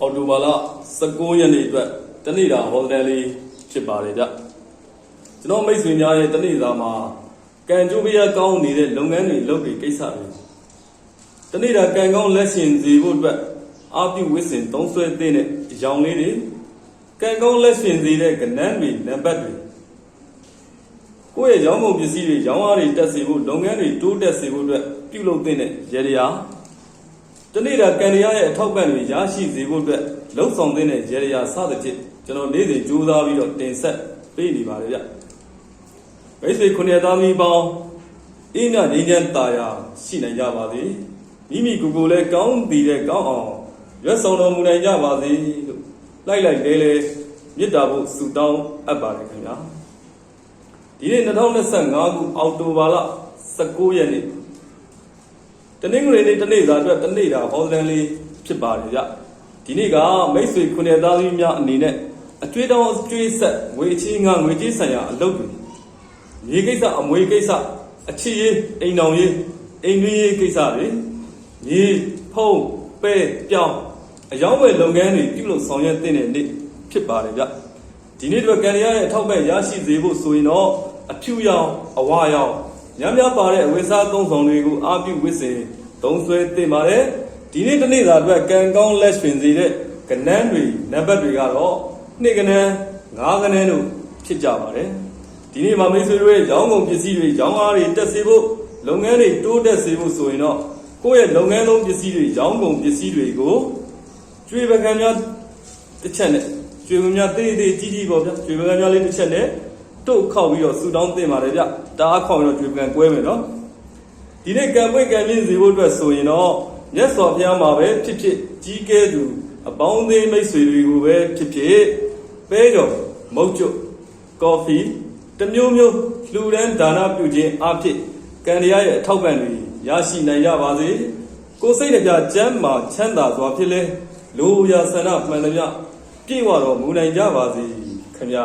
အော်တိုဘာလ19ရက်နေ့အတွက်တနေ့တာဟော်တယ်လေးဖြစ်ပါတယ်ဗျကျွန်တော်မိတ်ဆွေများရဲ့တနေ့တာမှာကံကြိုးပြရကောင်းနေတဲ့လုပ်ငန်းတွေလုပ်ပြီးကိစ္စတွေတနေ့တာကံကောင်းလက်ရှင်စီဖို့အတွက်အာပြုဝစ်စင်သုံးဆွဲတဲ့အရောင်လေးတွေကံကောင်းလက်ရှင်စီတဲ့ကဏ္ဍတွေနံပါတ်တွေကိုယ့်ရဲ့ရောင်းကုန်ပစ္စည်းတွေရောင်းအားတွေတက်စေဖို့လုပ်ငန်းတွေတိုးတက်စေဖို့အတွက်ပြုလုပ်တဲ့ရေရရာ တနေ့တာကန်ရရဲ့အထောက်ပံ့တွေရရှိစေဖို့အတွက်လှုပ်ဆောင်တဲ့ရေရရာစသဖြင့်ကျွန်တော်နေ့စဉ်ကြိုးစားပြီးတော့တင်ဆက်ပေးနေပါတယ်ဗျမိတ်ဆွေခုနှစ်သားသမီးပေါင်းအင်းမြငြိမ်းချမ်းသာယာရှိနိုင်ကြပါစေမိမိကိုယ်ကိုယ်လည်းကောင်းတည်တဲ့ကောင်းအောင်ရွတ်ဆောင်တော်မူနိုင်ကြပါစေလို့လိုက်လိုက်လဲလဲမေတ္တာဖို့ဆုတောင်းအပ်ပါတယ်ခင်ဗျာဒီနေ့2025ခုအောက်တိုဘာလ19ရက်နေ့ တနင်္ဂနွေနေ့တနေ့သာအတွက်တနေ့တာဟောစတန်လေးဖြစ်ပါတယ်ဗျဒီနေ့ကမိတ်ဆွေခုနှစ်သားသမီးများအနေနဲ့အကျွေးတောင်းအကျွေးဆက်ငွေအချင်းငါငွေကြေးဆိုင်ရာအလုပ်တွေမြေကိစ္စအမွေကိစ္စအချစ်ရေးအိမ်တော်ရေးအိမ်တွင်းရေးကိစ္စတွေမြေဖုံးပဲပြောင်းအယောင်းဝယ်လုပ်ငန်းတွေပြုလုပ်ဆောင်ရွက်တဲ့နေ့ဖြစ်ပါတယ်ဗျဒီနေ့တော့ကန်ရရဲ့အထောက်ပံ့ရရှိစေဖို့ဆိုရင်တော့အဖြူရောင်အဝါရောင် ညများပါတဲ့အဝိစားသုံးဆောင်တွေကိုအာပြုဝစ်စင်သုံးဆွဲတင်ပါတယ်ဒီနေ့တနေ့သာအတွက်ကံကောင်းလက်ရှင်စီတဲ့ကနန်းတွေနံပါတ်တွေကတော့နှစ်ကနန်းငါးကနန်းတို့ဖြစ်ကြပါတယ်ဒီနေ့မှာမိတ်ဆွေတို့ရဲ့ရောင်းကုန်ပစ္စည်းတွေရောင်းအားတွေတက်စေဖို့လုပ်ငန်းတွေတိုးတက်စေဖို့ဆိုရင်တော့ကိုယ့်ရဲ့လုပ်ငန်းလုံးပစ္စည်းတွေရောင်းကုန်ပစ္စည်းတွေကိုကျွေးပကံများတစ်ချက်နဲ့ကျွေးပကံများတေးသေးကြီးကြီးပေါ့ဗျာကျွေးပကံများလေးတစ်ချက်နဲ့ တို့ခောက်ပြီးတော့ဆူတောင်းတင်ပါတယ်ဗျတအားခောက်ပြီးတော့ကြွေပကံကွဲမယ်နော်ဒီနေ့ကံပွင့်ကံမြင့်စေဖို့အတွက်ဆိုရင်တော့မြတ်စွာဘုရားမှာပဲဖြစ်ဖြစ်ကြီးကဲသူအပေါင်းအသင်းမိတ်ဆွေတွေကိုပဲဖြစ်ဖြစ်ပဲတော်မုတ်ကျွတ်ကော်ဖီတစ်မျိုးမျိုးလှူဒန်းဒါနပြုခြင်းအဖြစ်ကံတရားရဲ့အထောက်ပံ့တွေရရှိနိုင်ကြပါစေကိုယ်စိတ်နှပြချမ်းမာချမ်းသာစွာဖြစ်လဲလိုရာဆန္ဒမှန်သမျှပြည့်ဝတော်မူနိုင်ကြပါစေခင်ဗျာ